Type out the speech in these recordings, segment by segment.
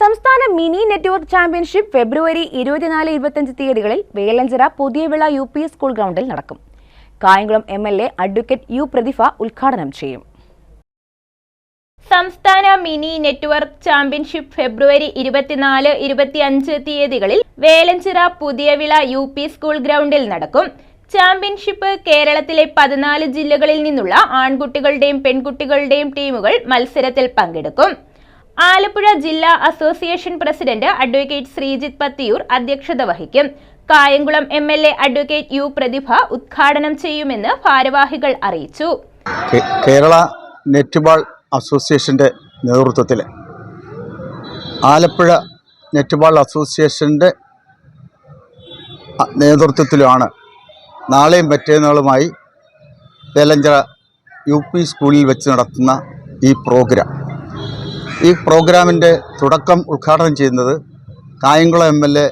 സംസ്ഥാന mini network championship ഫെബ്രുവരി ഇരുപത്തിനാല് ഇരുപത്തിയഞ്ച് തീയതികളിൽ Velanchira Puthiyavila U P school ഗ്രൗണ്ടിൽ നടക്കും. Kayamkulam M L A advocate U Prathibha ഉദ്ഘാടനം ചെയ്യും. സംസ്ഥാന മിനി നെറ്റ്വർക്ക് ചാമ്പ്യൻഷിപ്പ് ഫെബ്രുവരി ഇരുപത്തിനാല് ഇരുപത്തിയഞ്ച് തീയതികളിൽ Velanchira Puthiyavila U P school ഗ്രൗണ്ടിൽ നടക്കും. ചാമ്പ്യൻഷിപ്പ് കേരളത്തിലെ പതിനാല് ജില്ലകളിൽ നിന്നുള്ള ആൺകുട്ടികളുടെയും പെൺകുട്ടികളുടെയും ടീമുകൾ മത്സരത്തിൽ പങ്കെടുക്കും. ആലപ്പുഴ ജില്ലാ association president advocate Sreejith Pathiyoor അധ്യക്ഷത വഹിക്കും. Kayamkulam M L A advocate U Prathibha ഉദ്ഘാടനം ചെയ്യുമെന്ന് ഭാരവാഹികൾ അറിയിച്ചു. കേരള നെറ്റ്ബോൾ അസോസിയേഷന്റെ നേതൃത്വത്തിൽ ആലപ്പുഴ നെറ്റ്ബോൾ അസോസിയേഷന്റെ നേതൃത്വത്തിലുമാണ് നാളെയും മറ്റേന്നാളുമായി വേലഞ്ചിറ യു പി സ്കൂളിൽ വെച്ച് നടത്തുന്ന ഈ പ്രോഗ്രാം. ഈ പ്രോഗ്രാമിന്റെ തുടക്കം ഉദ്ഘാടനം ചെയ്യുന്നത് Kayamkulam M L A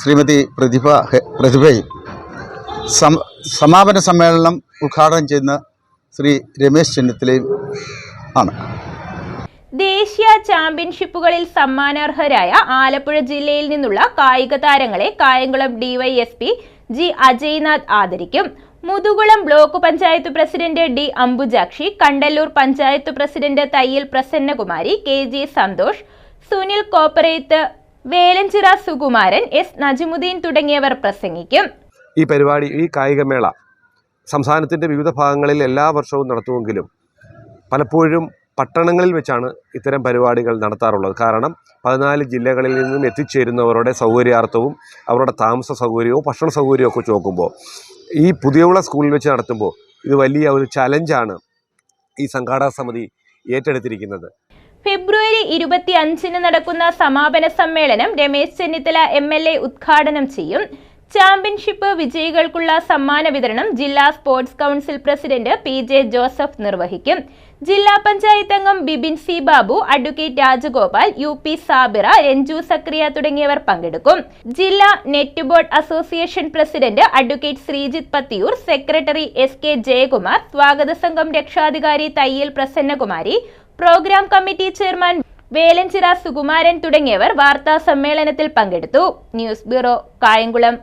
Shrimati Prathibha പ്രതിഭയും. സമാപന സമ്മേളനം ഉദ്ഘാടനം ചെയ്യുന്ന ശ്രീ രമേശ് ചെന്നിത്തലയും ആണ്. ദേശീയ ചാമ്പ്യൻഷിപ്പുകളിൽ സമ്മാനാർഹരായ ആലപ്പുഴ ജില്ലയിൽ നിന്നുള്ള കായിക താരങ്ങളെ കായംകുളം ഡിവൈഎസ്പി ജി അജയ്നാഥ് ആദരിക്കും. Muthukulam block panchayat president D Ambujakshi Kandalloor panchayat president Thayyil Prasannakumari K G Santhosh Sunil കോപ്പറേത്ത് Velanchira Sukumaran S Najimuddin തുടങ്ങിയവർ പ്രസംഗിക്കും. ഈ പരിപാടി ഈ കായികമേള സംസ്ഥാനത്തിന്റെ വിവിധ ഭാഗങ്ങളിൽ എല്ലാ വർഷവും നടത്തുമെങ്കിലും പലപ്പോഴും പട്ടണങ്ങളിൽ വെച്ചാണ് ഇത്തരം പരിപാടികൾ നടത്താറുള്ളത്. കാരണം പതിനാല് ജില്ലകളിൽ നിന്നും എത്തിച്ചേരുന്നവരുടെ സൗകര്യാർത്ഥവും അവരുടെ താമസ സൗകര്യവും ഭക്ഷണ സൗകര്യവും ഒക്കെ നോക്കുമ്പോൾ ഈ പുതിയവിള സ്കൂളിൽ വെച്ച് നടത്തുമ്പോൾ ഇത് വലിയ ഒരു ചലഞ്ചാണ് ഈ സംഘാടക സമിതി ഏറ്റെടുത്തിരിക്കുന്നത്. ഫെബ്രുവരി ഇരുപത്തി അഞ്ചിന് നടക്കുന്ന സമാപന സമ്മേളനം Ramesh Chennithala M L A ഉദ്ഘാടനം ചെയ്യും. ചാമ്പ്യൻഷിപ്പ് വിജയികൾക്കുള്ള സമ്മാന വിതരണം ജില്ലാ sports council president P J Joseph നിർവഹിക്കും. ജില്ലാ പഞ്ചായത്ത് അംഗം Bibin C Babu advocate Rajagopal U P Sabira Ranju Zakariya തുടങ്ങിയവർ പങ്കെടുക്കും. ജില്ലാ net board association president advocate Sreejith Pathiyoor secretary S K Jayakumar സ്വാഗത സംഘം രക്ഷാധികാരി Thayyil Prasannakumari program committee chairman Velanchira Sukumaran തുടങ്ങിയവർ വാർത്താ സമ്മേളനത്തിൽ പങ്കെടുത്തു. News bureau Kayamkulam.